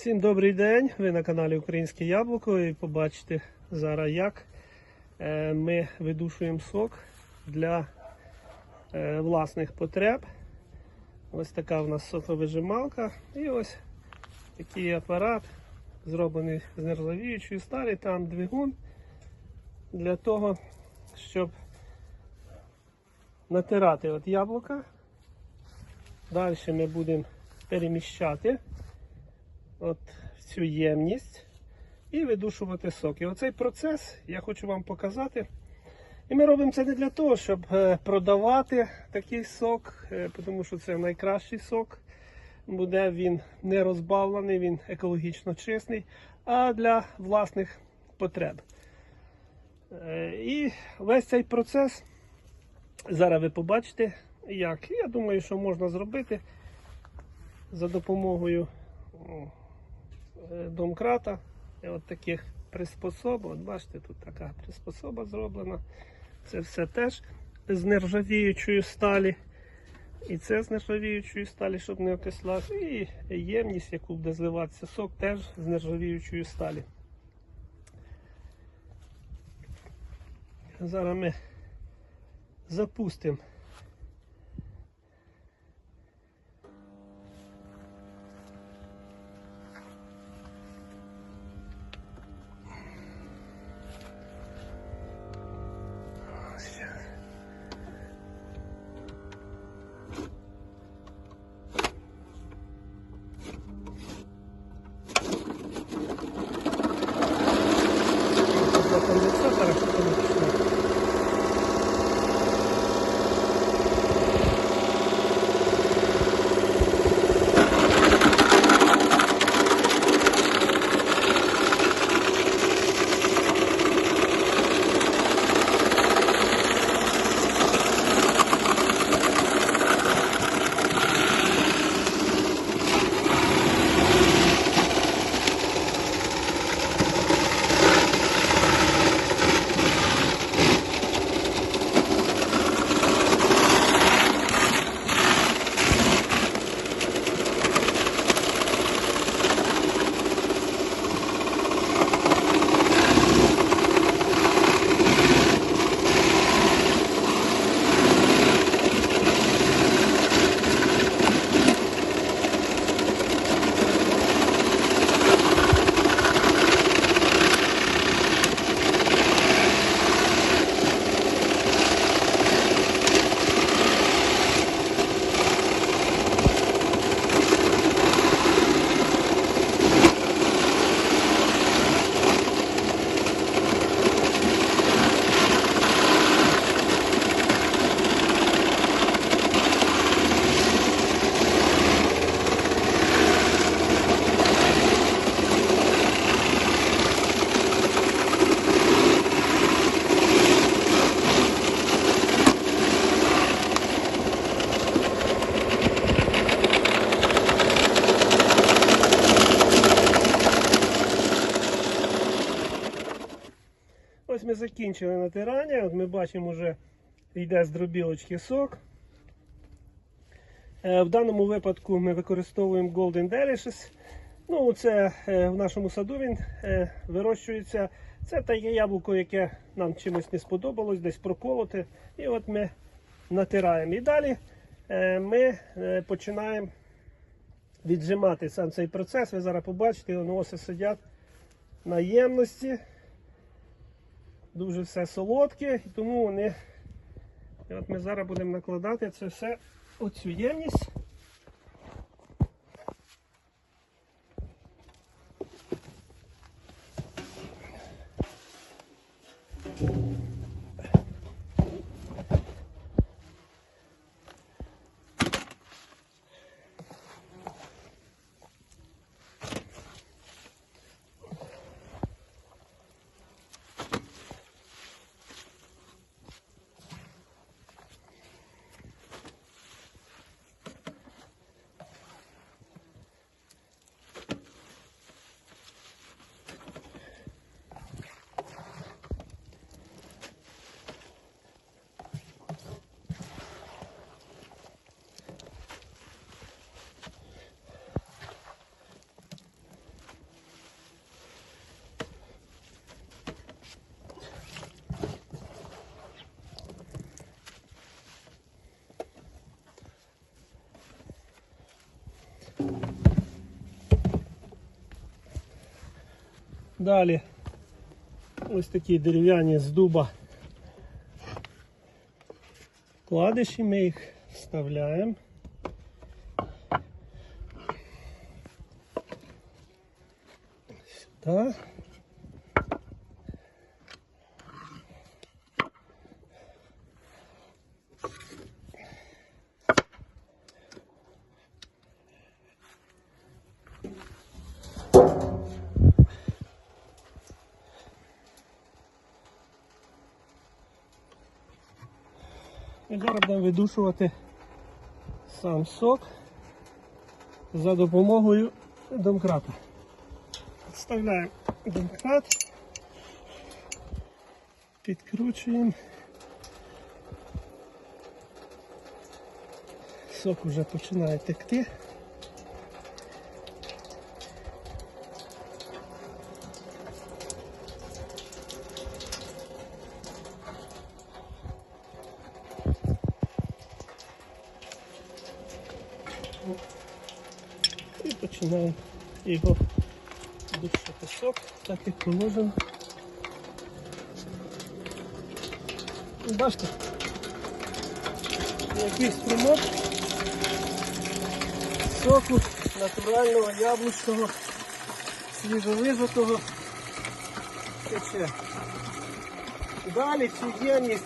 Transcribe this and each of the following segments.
Всім добрий день! Ви на каналі Українське Яблуко і побачите зараз, як е, ми видушуємо сок для е, власних потреб. Ось така в нас соковижималка і ось такий апарат, зроблений з нержавіючої сталі, там двигун для того, щоб натирати от яблука. Далі ми будемо переміщати от цю ємність і видушувати сок. І оцей процес я хочу вам показати. І ми робимо це не для того, щоб е, продавати такий сок, е, тому що це найкращий сок. Буде він не розбавлений, він екологічно чистий, а для власних потреб. Е, І весь цей процес зараз ви побачите, як. Я думаю, що можна зробити за допомогою е, домкрата і от таких приспособ. От бачите, тут така приспособа зроблена. Це все теж з нержавіючої сталі. І це з нержавіючої сталі, щоб не окислась. І ємність, яку буде зливатися сок, теж з нержавіючої сталі. Зараз ми запустимо. Закінчили натирання. От ми бачимо, вже йде з дробілочки сок. Е, В даному випадку ми використовуємо Golden Delicious. Ну, це е, в нашому саду він е, вирощується. Це таке яблуко, яке нам чимось не сподобалось, десь проколоти. І от ми натираємо. І далі ми починаємо віджимати сам цей процес. Ви зараз побачите, воно сидять на ємності дуже все солодке, тому вони. І от ми зараз будемо накладати це все у цю ємність. Далі ось такі дерев'яні з дуба вкладиші, ми їх вставляємо. Сюди. І зараз будемо видушувати сам сок за допомогою домкрата. Вставляємо домкрат, підкручуємо. Сок вже починає текти. І починаємо його душити сок, так як положено. І Бачите, який струмок соку натурального яблучного, свіжовижатого тече. Далі цю ємність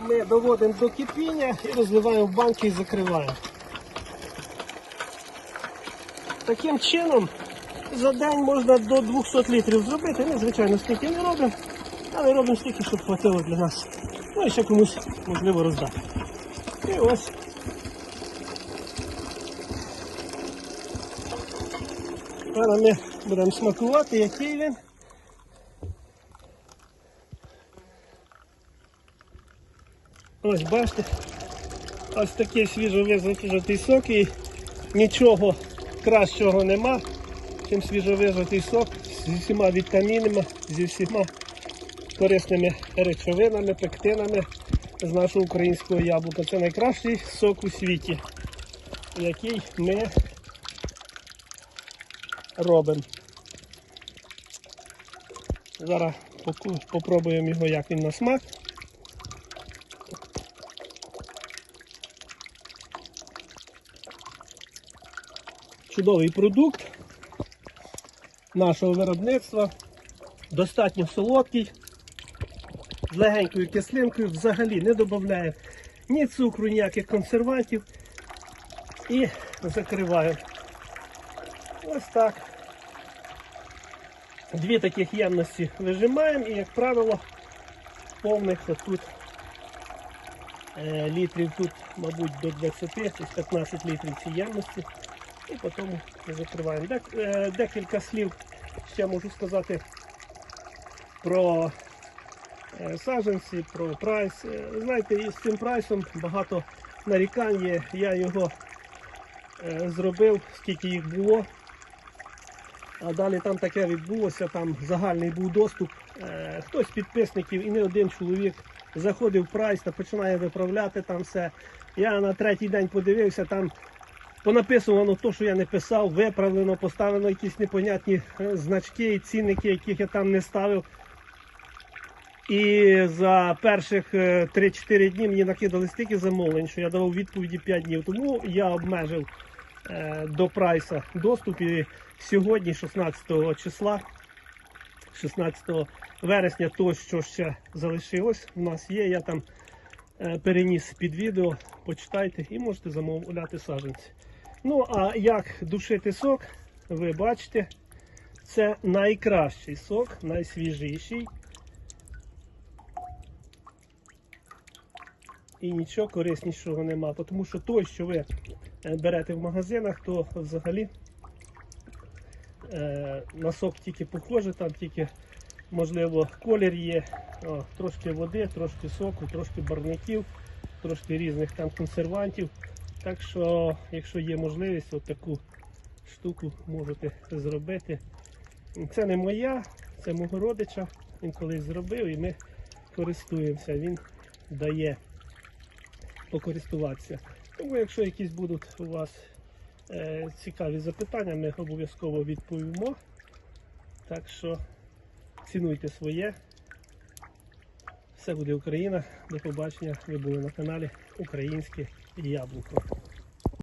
ми доводимо до кипіння і розливаємо в банки і закриваємо. Таким чином за день можна до 200 літрів зробити. Ну, звичайно, стільки не робимо, але робимо стільки, щоб хватило для нас. Ну і ще комусь можливо роздати. І ось. Зараз ми будемо смакувати, який він. Ось бачите, ось такий свіжовижатий сок і нічого кращого нема, чим свіжовижатий сок зі всіма вітамінами, зі всіма корисними речовинами, пектинами з нашого українського яблука. Це найкращий сок у світі, який ми робимо. Зараз попробуємо його, як він на смак. Чудовий продукт нашого виробництва. Достатньо солодкий, з легенькою кислинкою, взагалі не додає ні цукру, ніяких консервантів. І закриваю. Ось так. Дві таких ємності вижимаємо і, як правило, повних тут е, літрів тут, мабуть, до 20, десь 15 літрів цієї ємності і потім закриваємо. Е, Декілька слів ще можу сказати про е, саджанці, про прайс. Е, Знаєте, з цим прайсом багато нарікань є. Я його зробив, скільки їх було. А далі там таке відбулося, там загальний був доступ. Хтось з підписників і не один чоловік заходив в прайс та починає виправляти там все. Я на третій день подивився, там понаписувано те, що я не писав, виправлено, поставлено якісь непонятні е, значки і цінники, яких я там не ставив. І за перших е, 3-4 дні мені накидали стільки замовлень, що я давав відповіді 5 днів. Тому я обмежив е, до прайса доступ. І сьогодні, 16 числа, 16 вересня, то, що ще залишилось, у нас є. Я там е, переніс під відео, почитайте і можете замовляти саджанці. Ну, а як душити сок, ви бачите, це найкращий сок, найсвіжіший. І нічого кориснішого нема, тому що той, що ви е, берете в магазинах, то взагалі е, на сок тільки похоже, там тільки, можливо, колір є, о, трошки води, трошки соку, трошки барників, трошки різних там консервантів. Так що, якщо є можливість, от таку штуку можете зробити. Це не моя, це мого родича. Він колись зробив і ми користуємося. Він дає покористуватися. Тому, якщо якісь будуть у вас е, цікаві запитання, ми обов'язково відповімо. Так що цінуйте своє. Все буде Україна. До побачення. Ви були на каналі Яблуко.